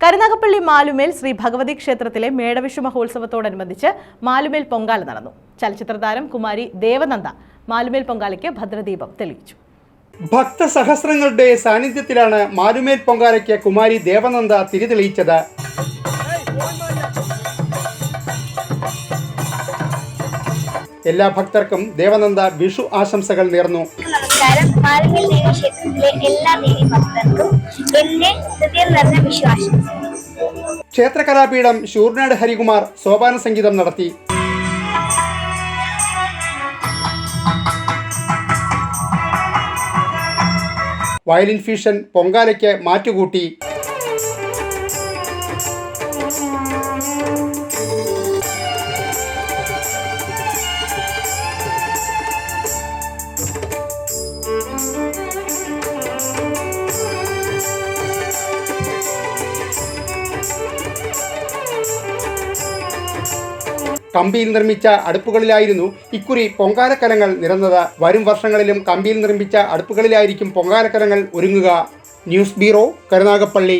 കരുനാഗപ്പള്ളി മാലുമേൽ ശ്രീ ഭഗവതി ക്ഷേത്രത്തിലെ മേടവിഷു മഹോത്സവത്തോടനുബന്ധിച്ച് മാലുമേൽ പൊങ്കാല നടന്നു. ചലച്ചിത്ര താരം കുമാരി ദേവനന്ദ മാലുമേൽ പൊങ്കാലയ്ക്ക് ഭദ്രദീപം തെളിയിച്ചു. ഭക്തസഹസ്രങ്ങളുടെ സാന്നിധ്യത്തിലാണ് മാലുമേൽ പൊങ്കാലയ്ക്ക് കുമാരി ദേവനന്ദ തിരിതെളിയിച്ചത് എല്ലാ ഭക്തർക്കും ദേവനന്ദ വിഷു ആശംസകൾ നേർന്നു. നമസ്കാരം. മാലുമേൽ ദേവി ക്ഷേത്രത്തിലെ എല്ലാ ദേവി ഭക്തർക്കും എന്റെ ഹൃദയം വിശ്വാസം. ക്ഷേത്ര കലാപീഠം ശൂർനാട് ഹരികുമാർ സോപാന സംഗീതം നടത്തി. വയലിൻ ഫ്യൂഷൻ പൊങ്കാലയ്ക്ക് മാറ്റുകൂട്ടി. കമ്പിയിൽ നിർമ്മിച്ച അടുപ്പുകളിലായിരുന്നു ഇക്കുറി പൊങ്കാലക്കലങ്ങൾ നിറഞ്ഞത് വരും വർഷങ്ങളിലും കമ്പിയിൽ നിർമ്മിച്ച അടുപ്പുകളിലായിരിക്കും പൊങ്കാലക്കലങ്ങൾ ഒരുങ്ങുക. News bureau Karunagappally.